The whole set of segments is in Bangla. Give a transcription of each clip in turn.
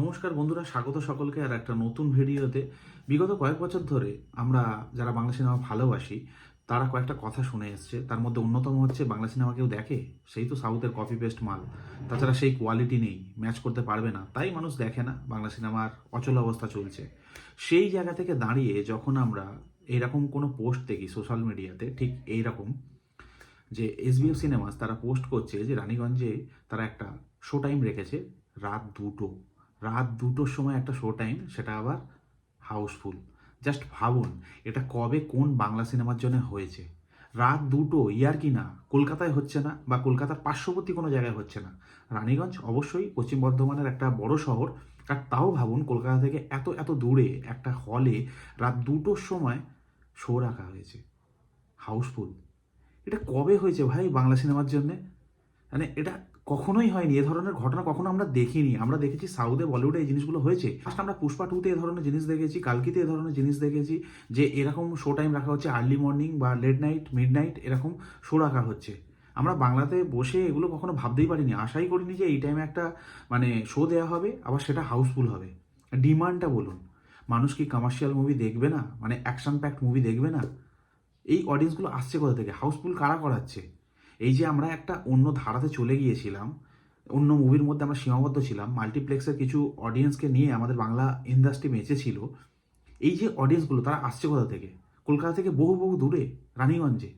নমস্কার বন্ধুরা, স্বাগত সকলকে আর একটা নতুন ভিডিওতে। বিগত কয়েক বছর ধরে আমরা যারা বাংলা সিনেমা ভালোবাসি, তারা কয়েকটা কথা শুনে এসছে। তার মধ্যে অন্যতম হচ্ছে, বাংলা সিনেমা কেউ দেখে, সেই তো সাউথের কপি পেস্ট মাল। তাছাড়া সেই কোয়ালিটি নেই ম্যাচ করতে পারবে না। তাই মানুষ দেখে না, বাংলা সিনেমার অচল অবস্থা চলছে। সেই জায়গা থেকে দাঁড়িয়ে যখন আমরা এইরকম কোনো পোস্ট দেখি সোশ্যাল মিডিয়াতে ঠিক এইরকম, যে এসবিএফ সিনেমাস তারা পোস্ট করছে যে, রানীগঞ্জে তারা একটা শো টাইম রেখেছে, রাত দুটো। রাত দুটোর সময় একটা শো টাইম সেটা আবার হাউসফুল জাস্ট ভাবুন, এটা কবে কোন বাংলা সিনেমার জন্য হয়েছে? রাত দুটো, ইয়ার কি না? কলকাতায় হচ্ছে না বা কলকাতার পার্শ্ববর্তী কোনো জায়গায় হচ্ছে না? রানীগঞ্জ অবশ্যই পশ্চিম বর্ধমানের একটা বড় শহর। আর তাও ভাবুন, কলকাতা থেকে এত এত দূরে একটা হলে রাত দুটোর সময় শো রাখা হয়েছে। হাউসফুল এটা কবে হয়েছে ভাই বাংলা সিনেমার জন্যে? মানে এটা কখনোই হয়নি। এ ধরনের ঘটনা কখনো আমরা দেখিনি। আমরা দেখেছি সাউথে, বলিউডে এই জিনিসগুলো হয়েছে। ফার্স্ট আমরা পুষ্পা টুতে এ ধরনের জিনিস দেখেছি, কালকিতে এ ধরনের জিনিস দেখেছি, যে এরকম শো টাইম রাখা হচ্ছে আর্লি মর্নিং বা লেট নাইট মিড নাইট এরকম শো রাখা হচ্ছে। আমরা বাংলাতে বসে এগুলো কখনো ভাবতেই পারিনি। আশাই করিনি যে এই টাইমে একটা মানে শো দেওয়া হবে, আবার সেটা হাউসফুল হবে। ডিমান্ডটা বলুন। মানুষ কি কমার্শিয়াল মুভি দেখবে না? মানে অ্যাকশন প্যাক্ট মুভি দেখবে না? এই অডিয়েন্সগুলো আসছে কোথা থেকে? হাউসফুল কারা করাচ্ছে? এই যে আমরা একটা অন্য ধারাতে চলে গিয়েছিলাম, অন্য মুভির মধ্যে আমরা সীমাবদ্ধ ছিলাম মাল্টিপ্লেক্সের কিছু অডিয়েন্সকে নিয়ে আমাদের বাংলা ইন্ডাস্ট্রি বেঁচেছিল এই যে অডিয়েন্সগুলো তারা আসছে কোথা থেকে? কলকাতা থেকে বহু বহু দূরে, রানীগঞ্জে।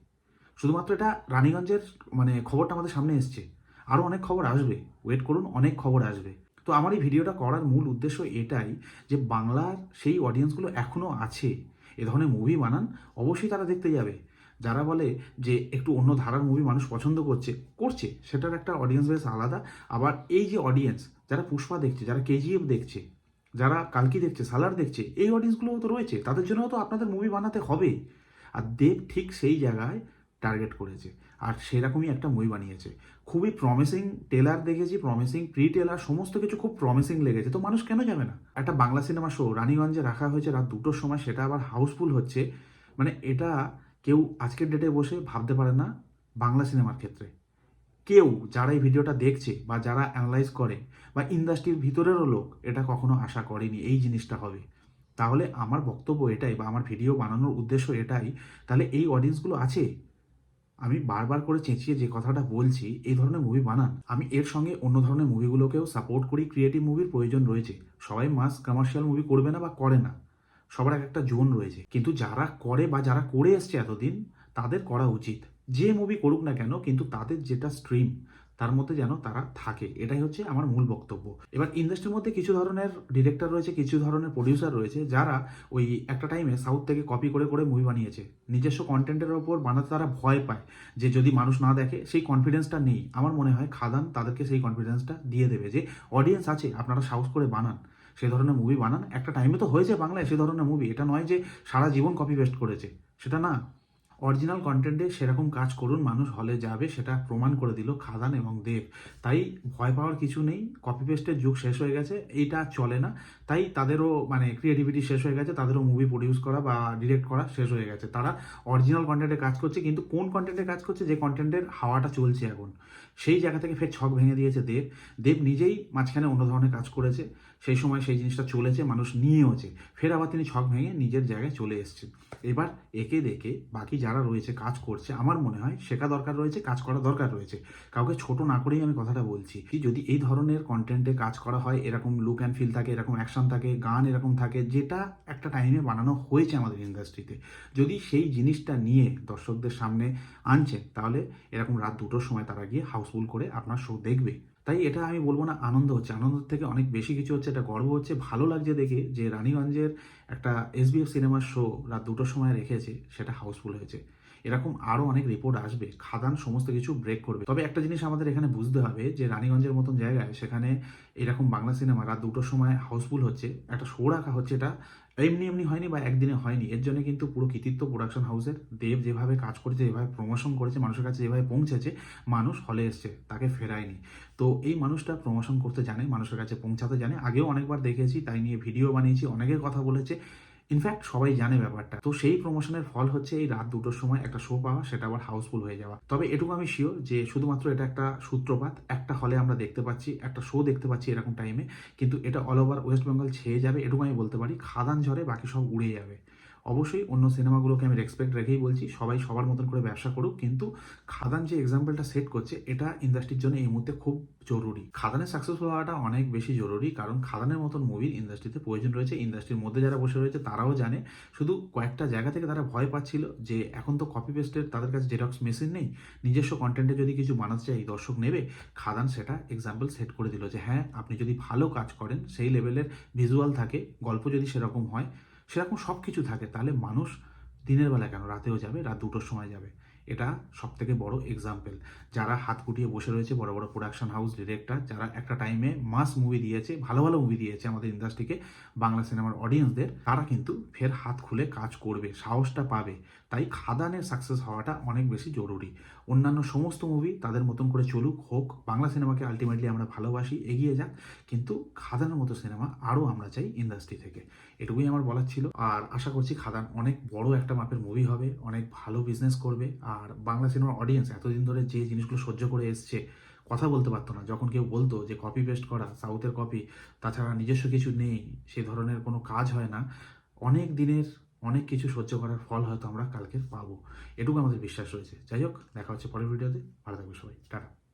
শুধুমাত্র এটা রানীগঞ্জের মানে খবরটা আমাদের সামনে এসছে। আরও অনেক খবর আসবে। ওয়েট করুন, অনেক খবর আসবে। তো আমার এই ভিডিওটা করার মূল উদ্দেশ্য এটাই যে বাংলার সেই অডিয়েন্সগুলো এখনও আছে। এ ধরনের মুভি বানান, অবশ্যই তারা দেখতে যাবে। যারা বলে যে একটু অন্য ধারার মুভি মানুষ পছন্দ করছে করছে। সেটার একটা অডিয়েন্স বেশ আলাদা। আবার এই যে অডিয়েন্স যারা পুষ্পা দেখছে, যারা কেজিএফ দেখছে, যারা কালকি দেখছে, সালার দেখছে, এই অডিয়েন্সগুলোও তো রয়েছে। তাদের জন্য তো আপনাদের মুভি বানাতে হবে। আর দেব ঠিক সেই জায়গায় টার্গেট করেছে। আর সেরকমই একটা মুভি বানিয়েছে। খুবই প্রমিসিং টেলার দেখেছি প্রমিসিং প্রি টেলার সমস্ত কিছু খুব প্রমিসিং লেগেছে। তো মানুষ কেন যাবে না? একটা বাংলা সিনেমা শো রানীগঞ্জে রাখা হয়েছে রাত দুটোর সময়, সেটা আবার হাউসফুল হচ্ছে। মানে এটা কেউ আজকের ডেটে বসে ভাবতে পারে না বাংলা সিনেমার ক্ষেত্রে। কেউ যারা এই ভিডিওটা দেখছে বা যারা অ্যানালাইজ করে বা ইন্ডাস্ট্রির ভিতরেরও লোক এটা কখনো আশা করেনি এই জিনিসটা হবে। তাহলে আমার বক্তব্য এটাই বা আমার ভিডিও বানানোর উদ্দেশ্য এটাই, তাহলে এই অডিয়েন্সগুলো আছে? আমি বারবার করে চেঁচিয়ে যে কথাটা বলছি, এই ধরনের মুভি বানান। আমি এর সঙ্গে অন্য ধরনের মুভিগুলোকেও সাপোর্ট করি ক্রিয়েটিভ মুভির প্রয়োজন রয়েছে। সবাই মাস কমার্শিয়াল মুভি করবে না বা করে না। সবার এক একটা জোন রয়েছে। কিন্তু যারা করে বা যারা করে এসছে এতদিন, তাদের করা উচিত। যে মুভি করুক না কেন, কিন্তু তাদের যেটা স্ট্রিম তার মধ্যে যেন তারা থাকে। এটাই হচ্ছে আমার মূল বক্তব্য। এবার ইন্ডাস্ট্রির মধ্যে কিছু ধরনের ডিরেক্টর রয়েছে, কিছু ধরনের প্রডিউসার রয়েছে, যারা ওই একটা টাইমে সাউথ থেকে কপি করে করে মুভি বানিয়েছে। নিজস্ব কন্টেন্টের ওপর বানাতে তারা ভয় পায় যে যদি মানুষ না দেখে, সেই কনফিডেন্সটা নেই। আমার মনে হয় খাদান তাদেরকে সেই কনফিডেন্সটা দিয়ে দেবে যে অডিয়েন্স আছে, আপনারা সাহস করে বানান। সে ধরনের মুভি বানান। একটা টাইমে তো হয়েছে বাংলায় সে ধরনের মুভি এটা নয় যে সারা জীবন কপি পেস্ট করেছে। সেটা না। অরিজিনাল কন্টেন্টে সেরকম কাজ করুন, মানুষ হলে যাবে, সেটা প্রমাণ করে দিল খাদান এবং দেব। তাই ভয় পাওয়ার কিছু নেই। কপি পেস্টের যুগ শেষ হয়ে গেছে, এইটা চলে না। তাই তাদেরও মানে ক্রিয়েটিভিটি শেষ হয়ে গেছে, তাদেরও মুভি প্রডিউস করা বা ডিরেক্ট করা শেষ হয়ে গেছে। তারা অরিজিনাল কন্টেন্টে কাজ করছে, কিন্তু কোন কন্টেন্টে কাজ করছে? যে কন্টেন্টের হাওয়াটা চলছে এখন। সেই জায়গা থেকে ফের ছক ভেঙে দিয়েছে দেব। দেব নিজেই মাঝখানে অন্য ধরনের কাজ করেছে। সেই সময় সেই জিনিসটা চলেছে, মানুষ নিয়েওছে। ফের আবার তিনি ছক ভেঙে নিজের জায়গায় চলে এসেছেন। এবার একে দেখে বাকি যারা রয়েছে, কাজ করছে, আমার মনে হয় শেখা দরকার রয়েছে, কাজ করা দরকার রয়েছে। কাউকে ছোট না করেই আমি কথাটা বলছি। কি যদি এই ধরনের কন্টেন্টে কাজ করা হয়, এরকম লুক অ্যান্ড ফিল থাকে, এরকম অ্যাকশন থাকে, গান এরকম থাকে, যেটা একটা টাইমে বানানো হয়েছে আমাদের ইন্ডাস্ট্রিতে যদি সেই জিনিসটা নিয়ে দর্শকদের সামনে আনছেন তাহলে এরকম রাত দুটোর সময় তারা গিয়ে হাউসফুল করে আপনার শো দেখবে। তাই এটা আমি বলব না আনন্দ হচ্ছে। আনন্দ থেকে অনেক বেশি কিছু হচ্ছে, এটা গর্ব হচ্ছে। ভালো লাগছে দেখে যে রানীগঞ্জের একটা এসবিএফ সিনেমার শো রাত দুটোর সময় রেখেছে, সেটা হাউসফুল হয়েছে। এরকম আরও অনেক রিপোর্ট আসবে। খাদান সমস্ত কিছু ব্রেক করবে। তবে একটা জিনিস আমাদের এখানে বুঝতে হবে যে রানীগঞ্জের মতন জায়গায় সেখানে এরকম বাংলা সিনেমা রাত দুটোর সময় হাউসফুল হচ্ছে, একটা শো রাখা হচ্ছে, এটা এমনি এমনি হয়নি বা একদিনে হয়নি। এর জন্য কিন্তু পুরো কৃতিত্ব প্রোডাকশন হাউসের দেব যেভাবে কাজ করেছে, যেভাবে প্রমোশন করেছে, মানুষের কাছে যেভাবে পৌঁছেছে, মানুষ হলে এসছে, তাকে ফেরায়নি। তো এই মানুষটা প্রমোশন করতে জানে, মানুষের কাছে পৌঁছাতে জানে। আগেও অনেকবার দেখেছি, তাই নিয়ে ভিডিও বানিয়েছি, অনেকের কথা বলেছে। ইনফ্যাক্ট সবাই জানে ব্যাপারটা। তো সেই প্রমোশনের ফল হচ্ছে এই রাত দুটোর সময় একটা শো পাওয়া, সেটা আবার হাউসফুল হয়ে যাওয়া। তবে এটুকু আমি শিওর যে শুধুমাত্র এটা একটা সূত্রপাত, একটা হলে আমরা দেখতে পাচ্ছি, একটা শো দেখতে পাচ্ছি এরকম টাইমে কিন্তু এটা অল ওভার ওয়েস্ট বেঙ্গল ছেয়ে যাবে, এটুকু আমি বলতে পারি। খাদান ঝড়ে বাকি সব উড়ে যাবে। অবশ্যই অন্য সিনেমাগুলোকে আমি রেসপেক্ট রেখেই বলছি, সবাই সবার মতন করে ব্যবসা করুক, কিন্তু খাদান যে এক্সাম্পলটা সেট করছে, এটা ইন্ডাস্ট্রির জন্য এই মুহূর্তে খুব জরুরি। খাদানের সাকসেসফুল হওয়াটা অনেক বেশি জরুরি, কারণ খাদানের মতন মুভির ইন্ডাস্ট্রিতে প্রয়োজন রয়েছে ইন্ডাস্ট্রির মধ্যে যারা বসে রয়েছে তারাও জানে। শুধু কয়েকটা জায়গা থেকে তারা ভয় পাচ্ছিল যে এখন তো কপি পেস্টের তাদের কাছে জেরক্স মেশিন নেই, নিজস্ব কন্টেন্টে যদি কিছু বানাতে চাই দর্শক নেবে, খাদান সেটা এক্সাম্পল সেট করে দিল যে হ্যাঁ আপনি যদি ভালো কাজ করেন, সেই লেভেলের ভিজুয়াল থাকে, গল্প যদি সেরকম হয় সেরকম সব কিছু থাকে, তাহলে মানুষ দিনের বেলা কেন? রাতেও যাবে, রাত দুটোর সময় যাবে। এটা সব থেকে বড় এক্সাম্পল যারা হাত কুটিয়ে বসে রয়েছে, বড় বড় প্রোডাকশন হাউস ডিরেক্টর যারা একটা টাইমে মাস মুভি দিয়েছে, ভালো ভালো মুভি দিয়েছে আমাদের ইন্ডাস্ট্রিকে বাংলা সিনেমার অডিয়েন্সদের তারা কিন্তু ফের হাত খুলে কাজ করবে, সাহসটা পাবে। তাই খাদানের সাকসেস হওয়াটা অনেক বেশি জরুরি। অন্যান্য সমস্ত মুভি তাদের মতন করে চলুক হোক, বাংলা সিনেমাকে আলটিমেটলি আমরা ভালোবাসি, এগিয়ে যাক, কিন্তু খাদানের মতো সিনেমা আরও আমরা চাই ইন্ডাস্ট্রি থেকে। এটুকুই আমার বলার ছিল। আর আশা করছি খাদান অনেক বড় একটা মাপের মুভি হবে, অনেক ভালো বিজনেস করবে আর বাংলা সিনেমার অডিয়েন্স এতদিন ধরে যে জিনিসগুলো সহ্য করে এসছে, কথা বলতে পারতো না। যখন কেউ বলতো যে কপি পেস্ট করা সাউথের কপি তাছাড়া নিজস্ব কিছু নেই, সে ধরনের কোনো কাজ হয় না, অনেক দিনের অনেক কিছু সহ্য করার ফল হয়তো আমরা কালকে পাবো। এটুকু আমাদের বিশ্বাস রয়েছে। যাই হোক, দেখা হচ্ছে পরের ভিডিওতে ভালো থাকবে সবাই। টাটা।